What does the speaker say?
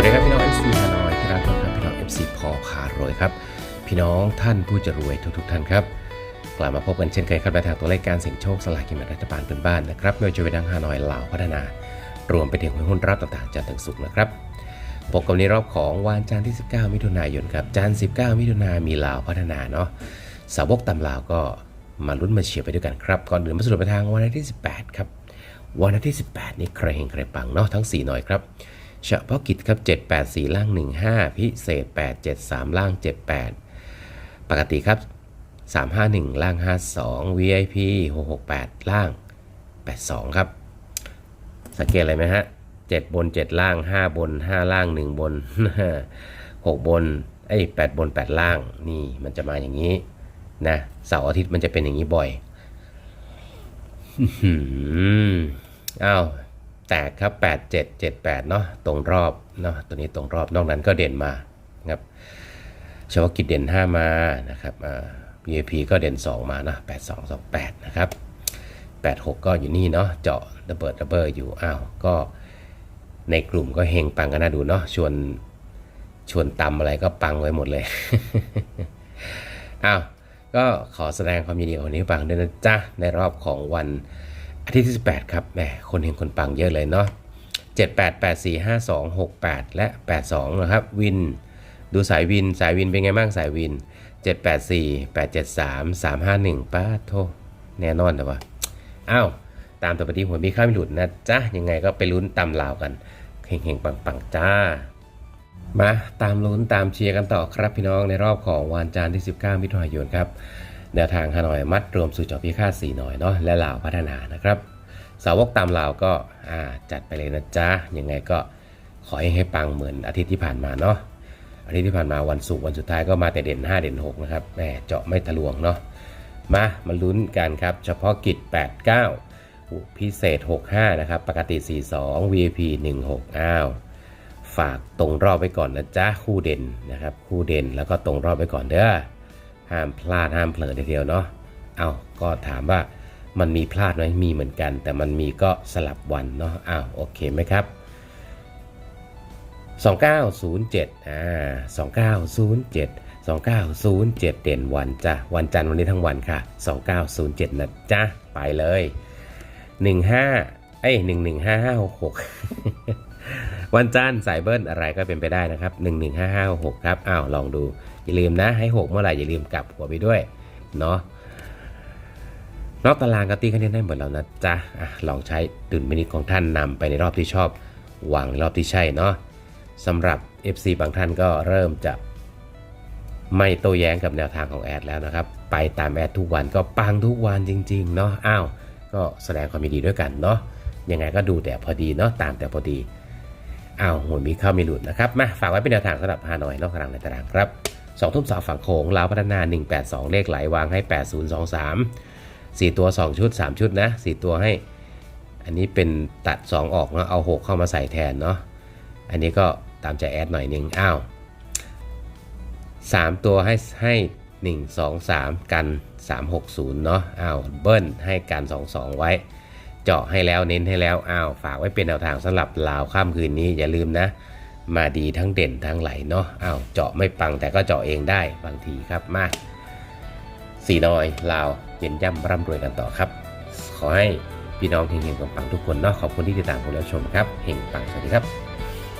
วัสดีครับพี่น้อง FC ฮานอยที่รักทุกท่านพี่น้อง FC พอขารวยครับ พี่น้องท่านผู้จะรวยทุกๆท่านครับ กลับมาพบกันเช่นเคยครับในทางตัวเลขการเสี่ยงโชคสลากกินแบ่งรัฐบาลเป็นบ้านนะครับไม่ว่าจะเป็นทางฮานอยลาวพัฒนา รวมไปถึงหุ้นรับต่างๆจันทร์ถึงสุขนะครับพบกันในรอบของวันจันทร์ที่ 19 มิถุนายนครับจันทร์19 มิถุนายนมีลาวพัฒนาเนาะสาวกตำลาวก็มาลุ้นมาเชียร์ไปด้วยกันครับก่อนอื่นมาสรุปไปทางวันอาทิตย์ที่ 18 ครับวันอาทิตย์ที่ 18 นี่ใครเฮงใครปังเนาะทั้ง 4 หน่อยครับ เฉพาะกิจครับ 784 ล่าง 15 พิเศษ 873 ล่าง 78 ปกติครับ 351 ล่าง 52 VIP 668 ล่าง 82 ครับ สังเกตอะไรไหมฮะ 7 บน 7 ล่าง 5 บน 5 ล่าง 1 บน 6 บนไอ้8บน 8 ล่าง นี่มันจะมาอย่างนี้นะเสาร์อาทิตย์มันจะเป็นอย่างนี้บ่อยอ้าว แตกครับ 8 7 7 8 เนาะตรงรอบเนาะตัวนี้ตรงรอบนอกนั้นก็เด่นมาครับเฉพาะกิจเด่น 5 มานะครับอ่า VIP ก็เด่น 2 มานะ8 2 2 8 นะครับ 8 6 ก็อยู่นี่เนาะเจาะระเบิดระเบิดอยู่อ้าวก็ในกลุ่มก็เฮงปังกันนะดูเนาะชวนชวนตำอะไรก็ปังไว้หมดเลยอ้าวก็ขอแสดงความยินดีกับคนนี้ฟังด้วยนะจ๊ะ ในรอบของวัน อาทิตย์ที่ 18 ครับแหมคนเห็นคนปังเยอะเลยเนาะ7 8 8 4 5 2 6 8 และ 82 นะครับ วิน ดูสายวิน สายวินเป็นไงบ้างสายวิน 7 8 4 8 7 3 3 5 1ป้าโทแน่นอนแต่ว่าอ้าวตามตัวปฏิหัวมีข้าวไม่หลุดนะจ๊ะ ยังไงก็ไปลุ้นตำลาวกันเฮงๆ ปังๆ จ้า มาตามลุ้นตามเชียร์กันต่อครับพี่น้องในรอบของวันจันทร์ที่ 19 มิถุนายนครับ แนวทางฮานอยมัดรวมสู่จอพิฆาตสีหน่อยเนาะและลาวพัฒนานะครับ สาวกตามลาวก็จัดไปเลยนะจ๊ะยังไงก็ขอให้ให้ปังเหมือนอาทิตย์ที่ผ่านมาเนาะอาทิตย์ที่ผ่านมาวันศุกร์วันสุดท้ายก็มาแต่เด่น 5 เด่น 6 นะครับแหมเจาะไม่ทะลวงเนาะมามาลุ้นกันครับ เฉพาะกิจ 89 พิเศษ 65 นะครับ ปกติ 42 VIP 16อ้าวฝากตรงรอบไว้ก่อนนะจ๊ะคู่เด่นนะครับ คู่เด่นแล้วก็ตรงรอบไว้ก่อนเด้อ ห้ามพลาดห้ามเผลอทีเดียวเนาะเอาก็ถามว่ามันมีพลาดไหมมีเหมือนกัน แต่มันมีก็สลับวันเนาะอ้าวโอเคไหมครับ 2907อ่า2907 2907 เด่นวันจ้ะวันจันทร์วันนี้ทั้งวันค่ะ 2907 นะจ๊ะไปเลย 15เอ้ย115566วันจันทร์สายเบิ้ลอะไรก็เป็นไปได้นะครับ 115566ครับอ้าวลองดู อย่าลืมนะให้ 6 เมื่อไหร่อย่าลืมกลับหัวไปด้วยเนาะนอกตารางก็ตีคะแนนได้หมดแล้วนะจ๊ะอะลองใช้ดุลพินิจของท่านนำไปในรอบที่ชอบหวังรอบที่ใช่เนาะสำหรับ FC บางท่านก็เริ่มจะไม่โต้แย้งกับแนวทางของแอดแล้วนะครับ ไปตามแอดทุกวันก็ปังทุกวันจริงๆเนาะอ้าวก็แสดงความยินดีด้วยกันเนาะยังไงก็ดูแต่พอดีเนาะตามแต่พอดีอ้าวหัวมีเข้ามีหลุดนะครับมาฝากไว้เป็นแนวทางสำหรับฮานอยนอกตารางในตารางครับ สองทุ่มสองฝั่งโขงลาวพัฒนา 182 เลขไหลวางให้ 8023 4 ตัว 2 ชุด 3 ชุดนะ 4 ตัวให้ อันนี้เป็นตัด 2 ออกเนาะเอา 6 เข้ามาใส่แทนเนาะอันนี้ก็ตามใจแอดหน่อยหนึ่งอ้าว 3 ตัวให้ให้ 1 2 3 กัน 360 เนาะอ้าวเบิ้ลให้กัน 22 ไว้ เจาะให้แล้วเน้นให้แล้วอ้าวฝากไว้เป็นแนวทางสำหรับลาวข้ามคืนนี้อย่าลืมนะ มาดีทั้งเด่นทั้งไหลเนาะอ้าวเจาะไม่ปังแต่ก็เจาะเองได้บางทีครับมาสีน้อยลาวเย็นย่ำร่ำรวยกันต่อครับ ขอให้พี่น้องเฮงๆปังๆทุกคนเนาะขอบคุณที่ติดตามผมและชมครับเฮงปังสวัสดีครับ